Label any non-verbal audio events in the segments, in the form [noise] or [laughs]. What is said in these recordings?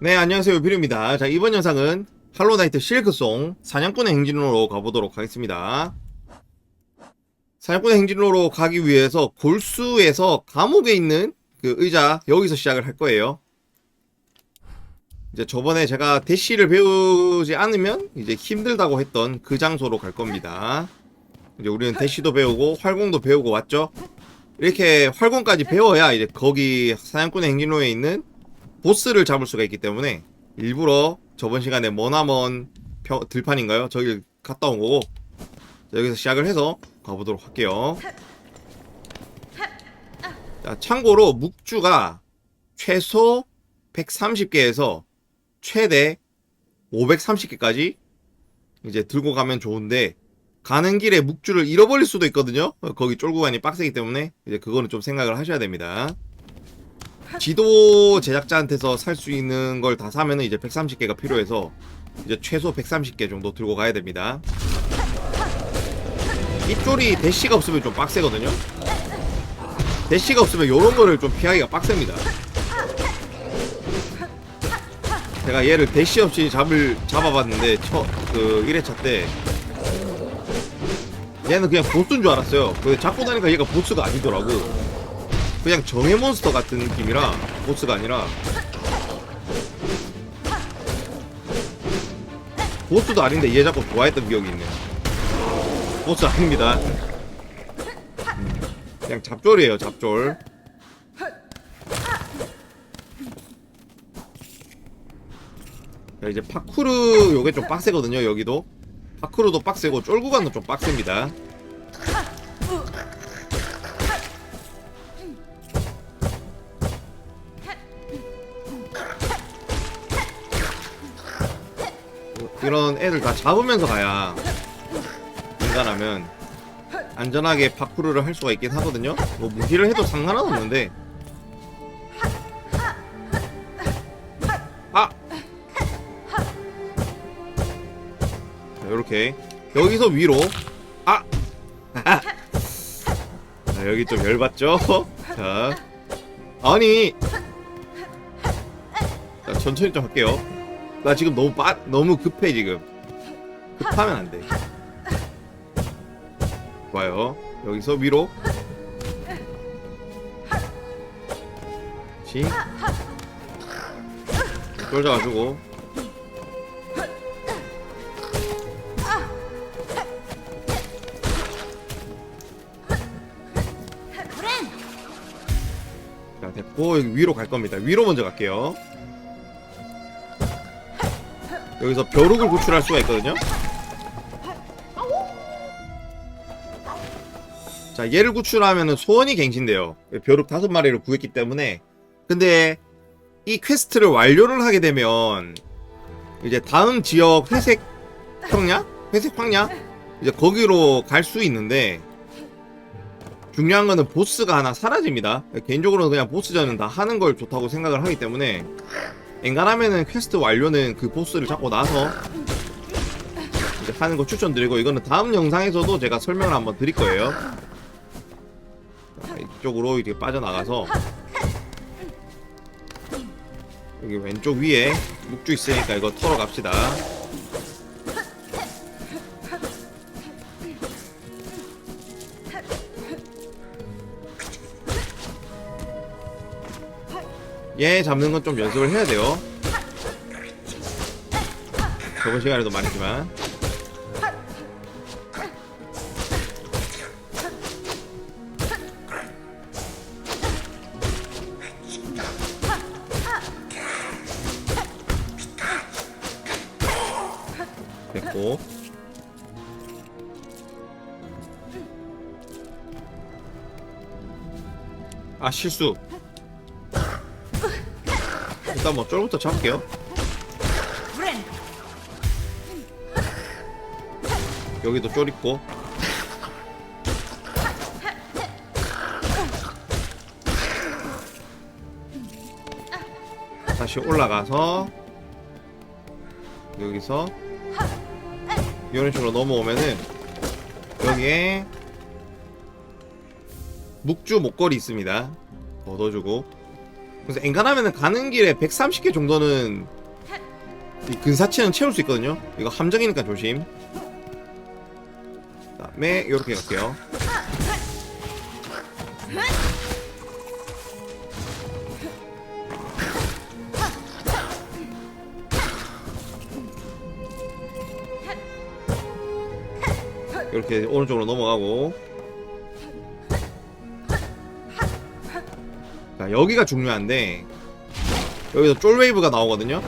네, 안녕하세요. 비루입니다. 자, 이번 영상은 할로나이트 실크송 사냥꾼의 행진로로 가보도록 하겠습니다. 사냥꾼의 행진로로 가기 위해서 골수에서 감옥에 있는 그 의자 여기서 시작을 할 거예요. 이제 저번에 제가 대시를 배우지 않으면 이제 힘들다고 했던 그 장소로 갈 겁니다. 이제 우리는 대시도 배우고 활공도 배우고 왔죠? 이렇게 활공까지 배워야 이제 거기 사냥꾼의 행진로에 있는 보스를 잡을 수가 있기 때문에 일부러 저번 시간에 머나먼 펴- 들판인가요? 저길 갔다 온 거고 자, 여기서 시작을 해서 가보도록 할게요. 자, 참고로 묵주가 최소 130개에서 최대 530개까지 이제 들고 가면 좋은데 가는 길에 묵주를 잃어버릴 수도 있거든요. 어, 거기 쫄고 가니 빡세기 때문에 이제 그거는 좀 생각을 하셔야 됩니다. 지도 제작자한테서 살 수 있는 걸 다 사면은 이제 130개가 필요해서 이제 최소 130개 정도 들고 가야 됩니다. 이 쫄이 대시가 없으면 좀 빡세거든요. 대시가 없으면 요런 거를 좀 피하기가 빡셉니다. 제가 얘를 대시 없이 잡을 잡아봤는데 첫그 1회차 때 얘는 그냥 보스인 줄 알았어요. 근데 잡고 나니까 얘가 보스가 아니더라고. 그냥 정의 몬스터 같은 느낌이라 보스가 아니라. 보스도 아닌데 얘 자꾸 좋아했던 기억이 있네. 보스 아닙니다. 음, 그냥 잡졸이에요 잡졸. 자, 이제 파쿠르 요게 좀 빡세거든요 여기도. 파쿠르도 빡세고 쫄구간도 좀 빡셉니다 이런 애들 다 잡으면서 가야 인간하면 안전하게 파쿠르를 할 수가 있긴 하거든요. 뭐 무기를 해도 상관은 없는데. 아! 자, 요렇게 여기서 위로 아! [laughs] 자, 여기 좀 열받죠? [laughs] 자, 아니, 자, 천천히 좀 할게요. 나 지금 너무 빠 너무 급해 지금. 급하면 안 돼. 좋아요. 여기서 위로. 지 쫄져가지고. 자 됐고 여기 위로 갈 겁니다. 위로 먼저 갈게요 여기서 벼룩을 구출할 수가 있거든요. 자, 얘를 구출하면은 소원이 갱신돼요. 벼룩 다섯 마리를 구했기 때문에. 근데 이 퀘스트를 완료를 하게 되면 이제 다음 지역 회색 평야? 회색 황야? 이제 거기로 갈 수 있는데 중요한 거는 보스가 하나 사라집니다. 개인적으로는 그냥 보스전은 다 하는 걸 좋다고 생각을 하기 때문에 엔간하면은 퀘스트 완료는 그 보스를 잡고 나서 이제 하는 거 추천드리고 이거는 다음 영상에서도 제가 설명을 한번 드릴 거예요. 자, 이쪽으로 이렇게 빠져나가서 여기 왼쪽 위에 묵주 있으니까 이거 털어 갑시다. 얘 잡는 건 좀 연습을 해야 돼요. 저번 시간에도 말했지만. 됐고. 아, 실수. 일단 뭐 쫄부터 잡을게요. 여기도 쫄 있고. 다시 올라가서 여기서 이런 식으로 넘어오면은 여기에 묵주 목걸이 있습니다. 얻어주고 그래서 엔간하면은 가는 길에 130개 정도는 이 근사치는 채울 수 있거든요. 이거 함정이니까 조심. 그 다음에 이렇게 갈게요. 이렇게 오른쪽으로 넘어가고 자 여기가 중요한데 여기서 쫄웨이브가 나오거든요?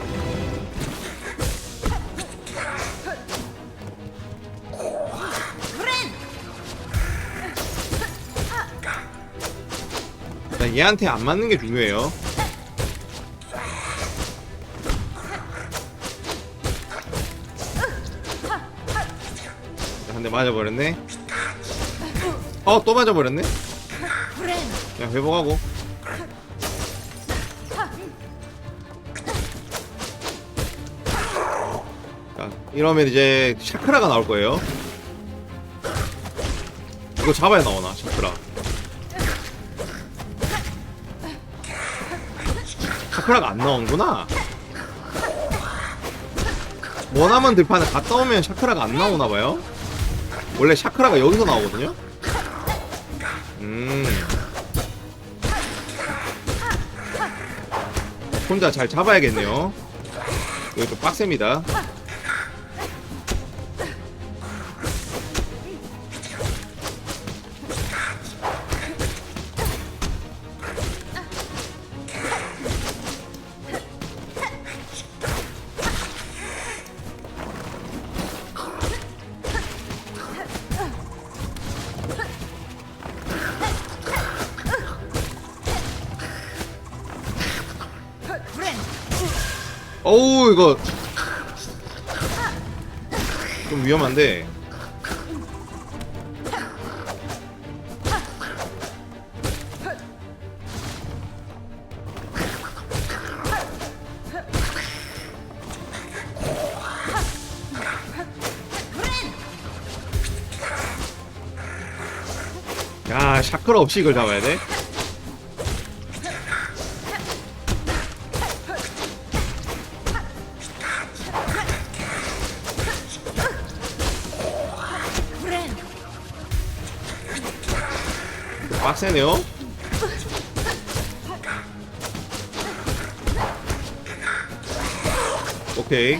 얘한테 안 맞는 게 중요해요. 한대 맞아버렸네. 어 또 맞아버렸네? 그냥 회복하고 자 이러면 이제 샤크라가 나올 거예요. 이거 잡아야 나오나 샤크라. 샤크라가 안 나오는구나. 원하면 들판에 갔다 오면 샤크라가 안 나오나 봐요. 원래 샤크라가 여기서 나오거든요? 음. 혼자 잘 잡아야겠네요. 이거 좀 빡셉니다 어우 이거 좀 위험한데 야 샤크라 없이 이걸 잡아야 돼? 빡세네요. 오케이.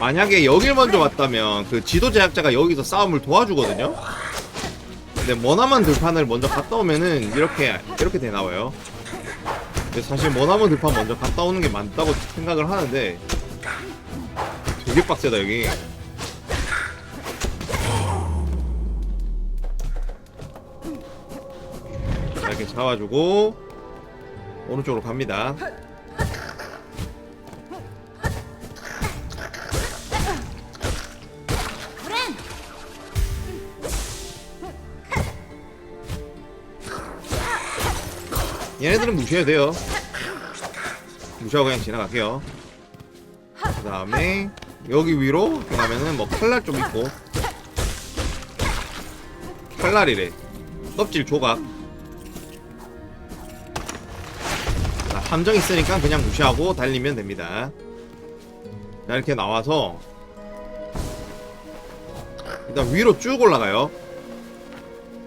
만약에 여길 먼저 왔다면 그 지도 제작자가 여기서 싸움을 도와주거든요. 근데 머나만 들판을 먼저 갔다 오면은 이렇게 이렇게 돼 나와요. 사실 머나먼 들판 먼저 갔다 오는 게 맞다고 생각을 하는데 되게 빡세다 여기. 자, 이렇게 잡아주고 오른쪽으로 갑니다 얘네들은 무시해도 돼요. 무시하고 그냥 지나갈게요. 그 다음에 여기 위로 가면은 뭐 칼날 좀 있고. 칼날이래. 껍질 조각. 자, 함정 있으니까 그냥 무시하고 달리면 됩니다. 자 이렇게 나와서 일단 위로 쭉 올라가요.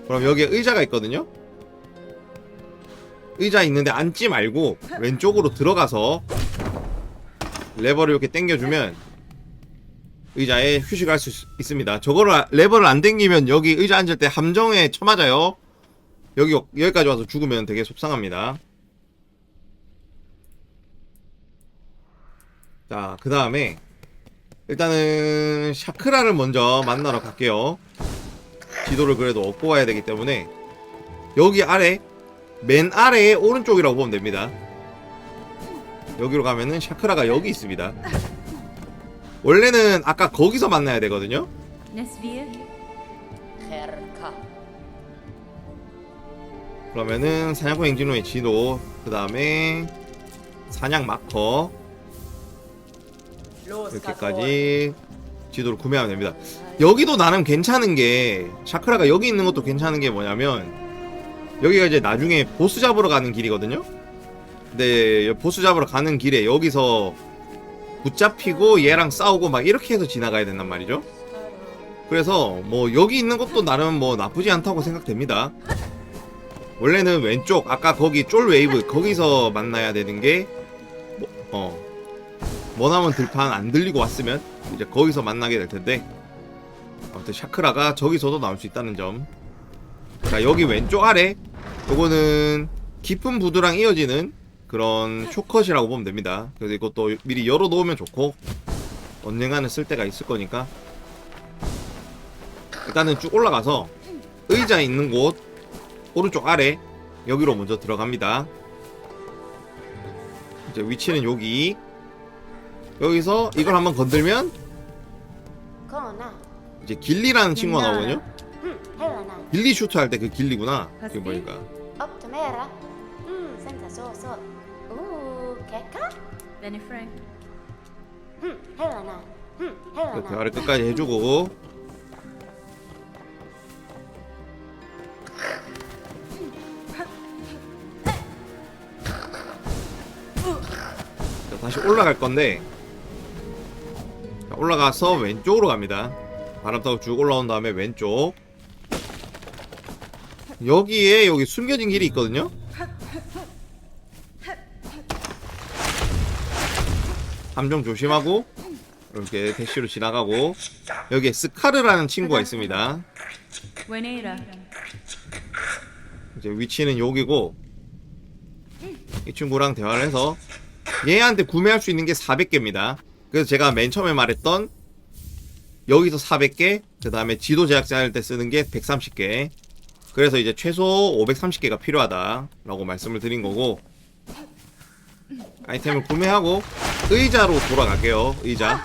그럼 여기에 의자가 있거든요 의자 있는데 앉지 말고 왼쪽으로 들어가서 레버를 이렇게 당겨주면 의자에 휴식할 수 있습니다. 저거를 아- 레버를 안 당기면 여기 의자 앉을 때 함정에 쳐맞아요. 여기 여기까지 와서 죽으면 되게 속상합니다. 자, 그 다음에 일단은 샤크라를 먼저 만나러 갈게요. 지도를 그래도 얻고 가야 되기 때문에 여기 아래 맨 아래에 오른쪽이라고 보면 됩니다. 여기로 가면은 샤크라가 여기 있습니다. 원래는 아까 거기서 만나야 되거든요. 그러면은 사냥꾼 행진로의 지도, 그 다음에 사냥 마커, 이렇게까지 지도를 구매하면 됩니다. 여기도 나름 괜찮은 게 샤크라가 여기 있는 것도 괜찮은 게 뭐냐면 여기가 이제 나중에 보스 잡으러 가는 길이거든요. 근데 보스 잡으러 가는 길에 여기서 붙잡히고 얘랑 싸우고 막 이렇게 해서 지나가야 된단 말이죠. 그래서 뭐 여기 있는 것도 나름 뭐 나쁘지 않다고 생각됩니다. 원래는 왼쪽 아까 거기 쫄 웨이브 거기서 만나야 되는 게 뭐, 어. 머나먼 들판 안 들리고 왔으면 이제 거기서 만나게 될 텐데 아무튼 샤크라가 저기서도 나올 수 있다는 점. 자 여기 왼쪽 아래 요거는 깊은 부두랑 이어지는 그런 쇼컷이라고 보면 됩니다. 그래서 이것도 미리 열어 놓으면 좋고 언젠가는 쓸 때가 있을 거니까 일단은 쭉 올라가서 의자 있는 곳 오른쪽 아래 여기로 먼저 들어갑니다. 이제 위치는 여기 여기서 이걸 한번 건들면. 이제 길리라는 친구가 나오거든요. Hmm. 길리 슈트 할 때 그 길리구나. 이거 보니까 Optimera. Hmm, senza soso. Uh, Keka. Benny Frank. Hmm, Helena. Hmm, 그 Helena. 대화를 끝까지 해주고 자, 다시 올라갈 건데 자, 올라가서 왼쪽으로 갑니다. 바람 타고 쭉 올라온 다음에 왼쪽 여기에 여기 숨겨진 길이 있거든요. 함정 조심하고 이렇게 대시로 지나가고 여기에 스카르라는 친구가 있습니다. 이제 위치는 여기고 이 친구랑 대화를 해서 얘한테 구매할 수 있는 게 400개입니다. 그래서 제가 맨 처음에 말했던 여기서 400개, 그 다음에 지도 제작자 할 때 쓰는 게 130개. 그래서 이제 최소 530개가 필요하다라고 말씀을 드린 거고 아이템을 구매하고 의자로 돌아갈게요. 의자.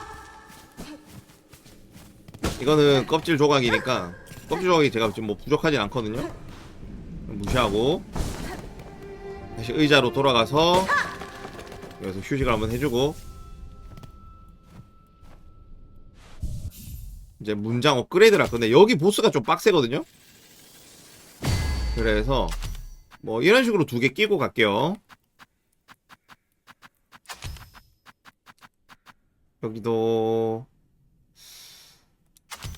이거는 껍질 조각이니까 껍질 조각이 제가 지금 뭐 부족하진 않거든요. 무시하고 다시 의자로 돌아가서 여기서 휴식을 한번 해주고 이제 문장 업그레이드를 할 건데 여기 보스가 좀 빡세거든요 그래서 뭐 이런 식으로 두 개 끼고 갈게요 여기도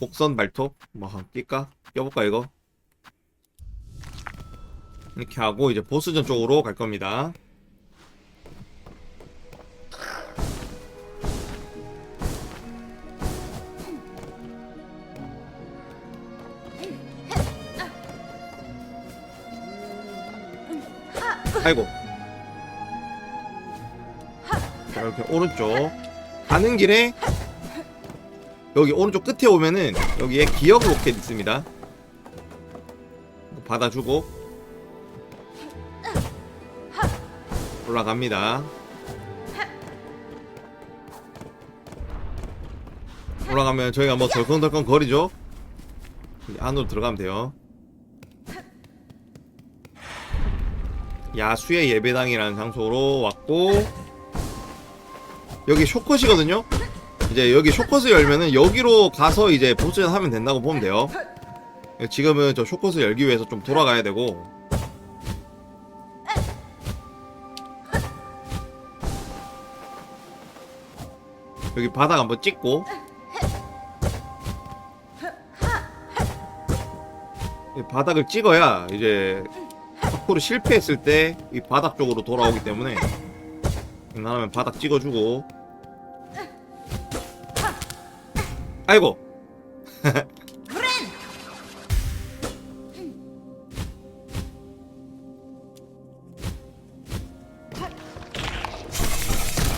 복선 발톱 뭐 낄까? 껴볼까 이거? 이렇게 하고 이제 보스전 쪽으로 갈 겁니다. 아이고. 자, 이렇게 오른쪽 가는 길에 여기 오른쪽 끝에 오면은 여기에 기억 로켓 있습니다. 받아주고 올라갑니다. 올라가면 저희가 뭐 덜컹덜컹 거리죠. 이 안으로 들어가면 돼요. 야수의 예배당이라는 장소로 왔고 여기 쇼컷이거든요. 이제 여기 쇼컷을 열면은 여기로 가서 이제 보스전 하면 된다고 보면 돼요. 지금은 저 쇼컷을 열기 위해서 좀 돌아가야 되고 여기 바닥 한번 찍고 이 바닥을 찍어야 이제 파쿠르 실패했을 때 이 바닥 쪽으로 돌아오기 때문에 웬만하면 바닥 찍어주고. 아이고. [laughs]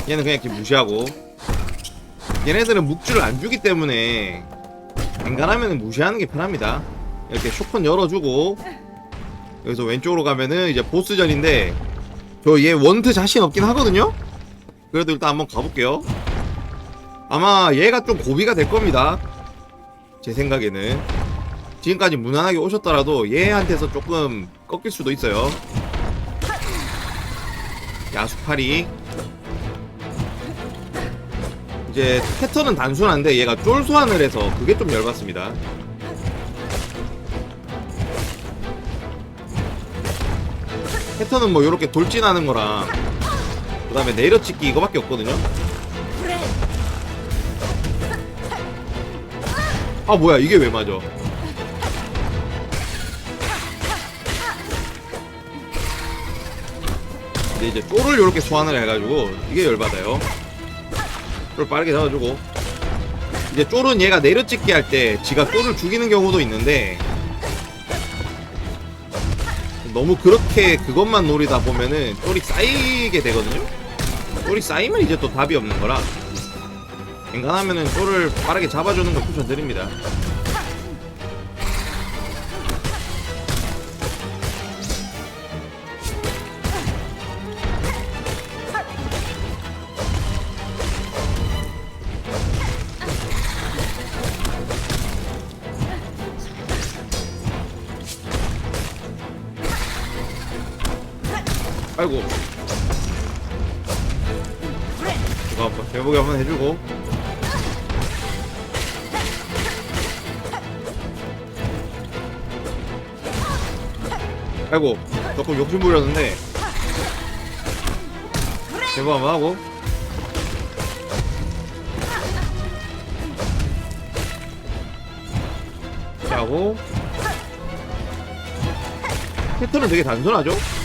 얘는 그냥 이렇게 무시하고. 얘네들은 묵주를 안 주기 때문에 인간하면 무시하는 게 편합니다. 이렇게 쇼콘 열어주고 여기서 왼쪽으로 가면은 이제 보스전인데 저 얘 원트 자신 없긴 하거든요? 그래도 일단 한번 가볼게요. 아마 얘가 좀 고비가 될 겁니다. 제 생각에는. 지금까지 무난하게 오셨더라도 얘한테서 조금 꺾일 수도 있어요. 야수파리. 이제 패턴은 단순한데 얘가 쫄 소환을 해서 그게 좀 열받습니다. 패턴은 뭐 이렇게 돌진하는 거랑 그 다음에 내려찍기 이거밖에 없거든요. 아 뭐야 이게 왜 맞아? 근데 이제 쫄을 이렇게 소환을 해가지고 이게 열받아요. 쫄 빠르게 잡아주고 이제 쫄은 얘가 내려찍기 할 때 지가 쫄을 죽이는 경우도 있는데 너무 그렇게 그것만 노리다 보면은 쫄이 쌓이게 되거든요. 쫄이 쌓이면 이제 또 답이 없는 거라 앵간하면은 쫄을 빠르게 잡아주는 걸 추천드립니다. 아이고. 이거 한번 대보기 한번 해주고. 아이고, 조금 욕심 부렸는데. 대보 한번 하고. 하고. 패턴은 되게 단순하죠?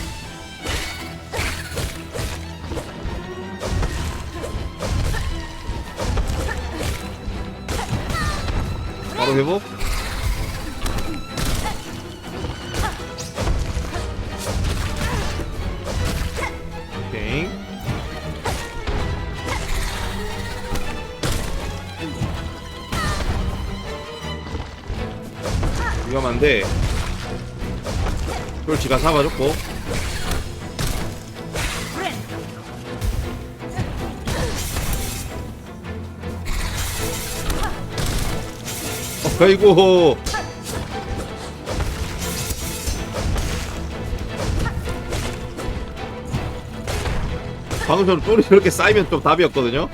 바로 회복. 오케이. 위험한데 그걸 지가 잡아줬고 아이고 방금처럼 쫄이 이렇게 쌓이면 좀 답이었거든요.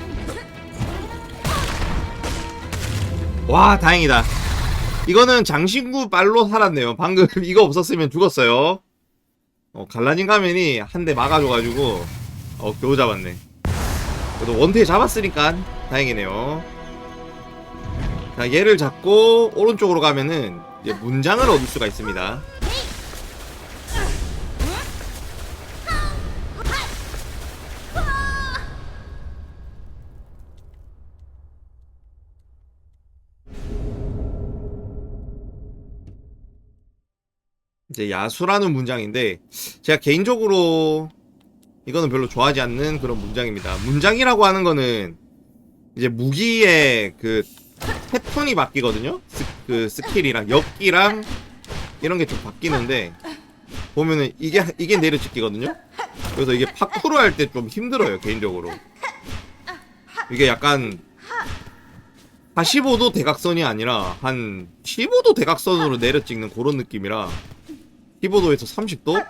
와 다행이다. 이거는 장신구 빨로 살았네요. 방금 [laughs] 이거 없었으면 죽었어요. 어, 갈라진 가면이 한 대 막아줘가지고 어 겨우 잡았네. 그래도 원태 잡았으니까 다행이네요 자, 얘를 잡고 오른쪽으로 가면은 이제 문장을 얻을 수가 있습니다. 이제 야수라는 문장인데 제가 개인적으로 이거는 별로 좋아하지 않는 그런 문장입니다. 문장이라고 하는 거는 이제 무기의 그 패턴이 바뀌거든요. 스, 그 스킬이랑 역기랑 이런 게 좀 바뀌는데 보면은 이게 이게 내려찍기거든요. 그래서 이게 파쿠르 할 때 좀 힘들어요 개인적으로. 이게 약간 45도 대각선이 아니라 한 15도 대각선으로 내려찍는 그런 느낌이라 15도에서 30도?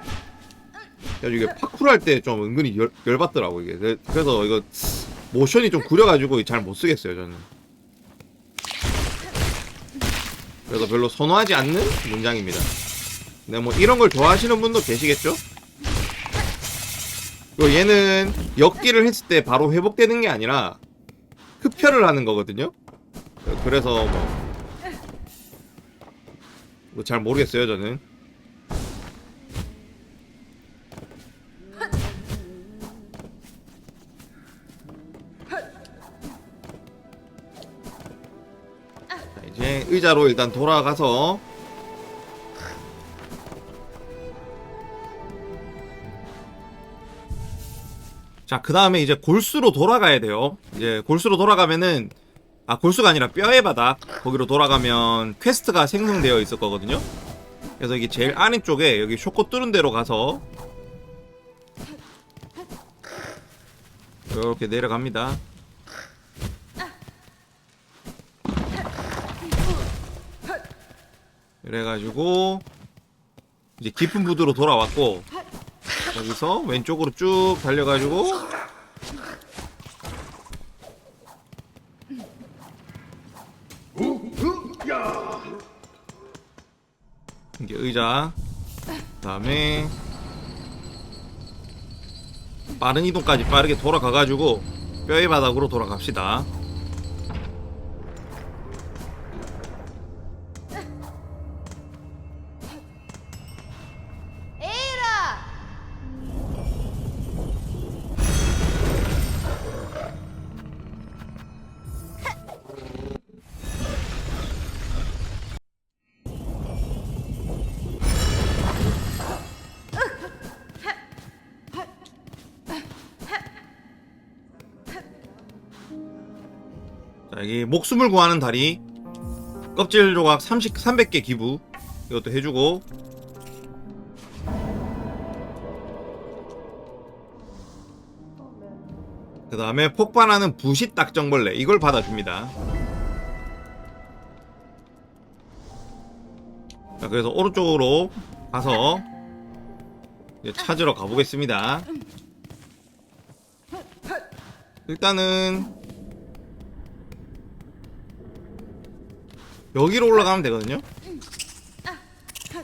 그래서 이게 파쿠르 할 때 좀 은근히 열, 열받더라고 이게. 그래서 이거 모션이 좀 구려가지고 잘 못 쓰겠어요 저는. 그래서 별로 선호하지 않는 문장입니다. 근데 뭐 이런 걸 좋아하시는 분도 계시겠죠? 그리고 얘는 역기를 했을 때 바로 회복되는 게 아니라 흡혈을 하는 거거든요. 그래서 뭐, 뭐잘 모르겠어요 저는. 자, 이제 의자로 일단 돌아가서 자, 그 다음에 이제 골수로 돌아가야 돼요. 이제 골수로 돌아가면은, 아, 골수가 아니라 뼈의 바닥. 거기로 돌아가면 퀘스트가 생성되어 있을 거거든요. 그래서 이게 제일 아래쪽에 여기 쇼코 뚫은 데로 가서 이렇게 내려갑니다. 그래가지고 이제 깊은 부두로 돌아왔고 여기서 왼쪽으로 쭉 달려가지고 이게 의자 그 다음에 빠른 이동까지 빠르게 돌아가가지고 뼈의 바닥으로 돌아갑시다. 목숨을 구하는 다리. 껍질 조각 30, 300개 기부. 이것도 해주고. 그 다음에 폭발하는 부시 딱정벌레. 이걸 받아줍니다. 자, 그래서 오른쪽으로 가서 이제 찾으러 가보겠습니다. 일단은 여기로 올라가면 되거든요.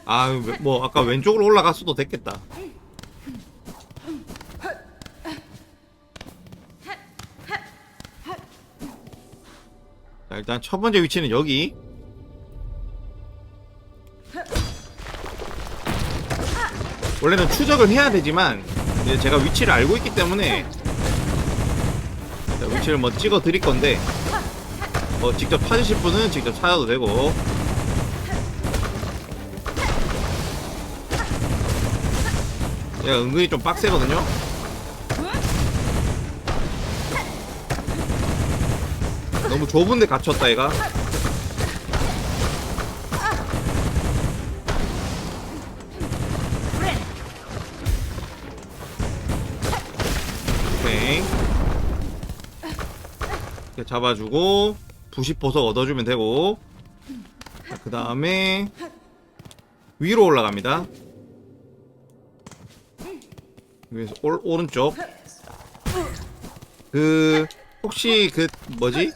아, 왜- 뭐 아까 왼쪽으로 올라갔어도 됐겠다. 자, 일단 첫 번째 위치는 여기. 원래는 추적을 해야 되지만 이제 제가 위치를 알고 있기 때문에 자, 위치를 뭐 찍어 드릴 건데 뭐 직접 찾으실 분은 직접 찾아도 되고. 얘가 은근히 좀 빡세거든요? 너무 좁은데 갇혔다 얘가. 이렇게 잡아주고 부시 보석 얻어주면 되고. 그 다음에 위로 올라갑니다. 위에서 올, 오른쪽. 그 혹시 그 뭐지?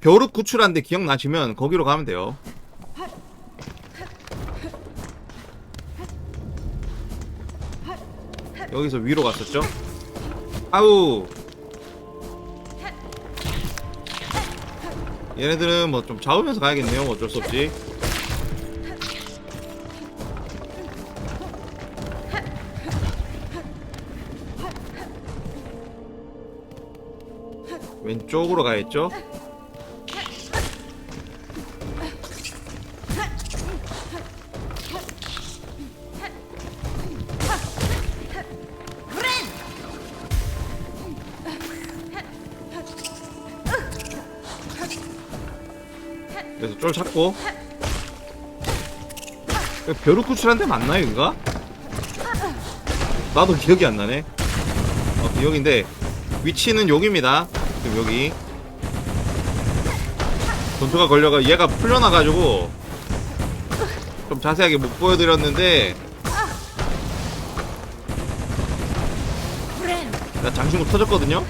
벼룩 구출한데 기억나시면 거기로 가면 돼요. 여기서 위로 갔었죠? 아우 얘네들은 뭐 좀 잡으면서 가야겠네요. 뭐 어쩔 수 없지. 왼쪽으로 가야겠죠? 쫄 찾고. 벼룩 구출한 데 맞나요 이거? 나도 기억이 안 나네. 어, 여기인데 위치는 여기입니다. 지금 여기. 전투가 걸려가 얘가 풀려나가지고 좀 자세하게 못 보여드렸는데. 나 장신구 터졌거든요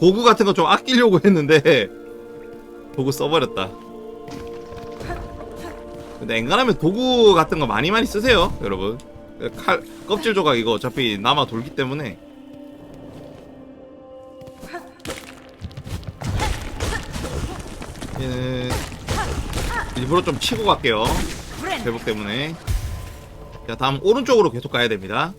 도구 같은 거 좀 아끼려고 했는데 도구 써버렸다. 근데 엔간하면 도구 같은 거 많이 많이 쓰세요 여러분. 칼 껍질 조각 이거 어차피 남아 돌기 때문에. 얘는 일부러 좀 치고 갈게요. 회복 때문에. 자 다음 오른쪽으로 계속 가야 됩니다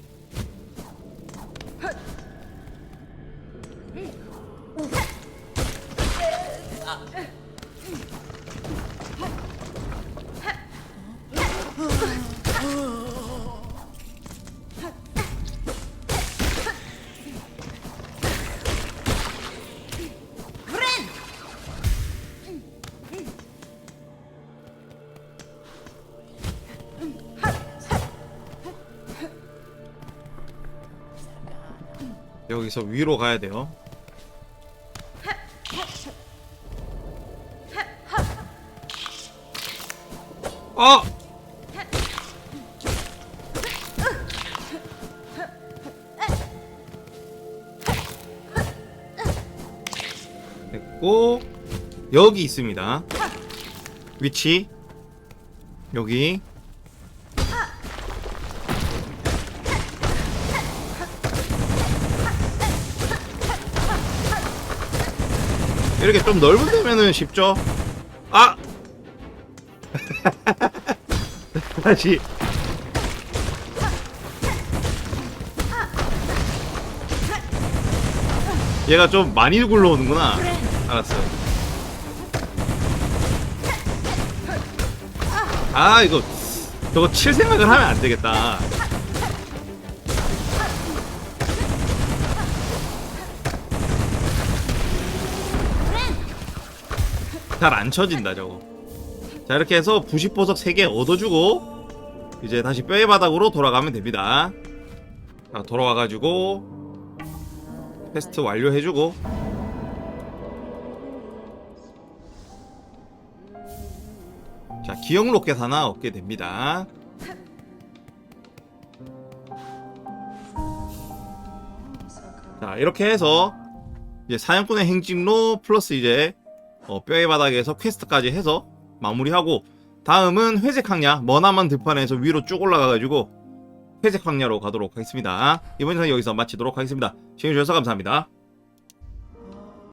여기서 위로 가야 돼요. 아! 됐고 여기 있습니다. 위치 여기 이렇게 좀 넓은 데면은 쉽죠? 아! [laughs] 다시 얘가 좀 많이 굴러오는구나 알았어요 아 이거 저거 칠 생각을 하면 안 되겠다 잘 안 쳐진다 저거. 자 이렇게 해서 부식보석 3개 얻어주고 이제 다시 뼈의 바닥으로 돌아가면 됩니다. 자 돌아와가지고 퀘스트 완료해주고. 자 기억 로켓 하나 얻게 됩니다. 자 이렇게 해서 이제 사냥꾼의 행진로 플러스 이제 어, 뼈의 바닥에서 퀘스트까지 해서 마무리하고 다음은 회색 항야 머나먼 들판에서 위로 쭉 올라가가지고 회색 항야로 가도록 하겠습니다. 이번 영상 여기서 마치도록 하겠습니다. 시청해주셔서 감사합니다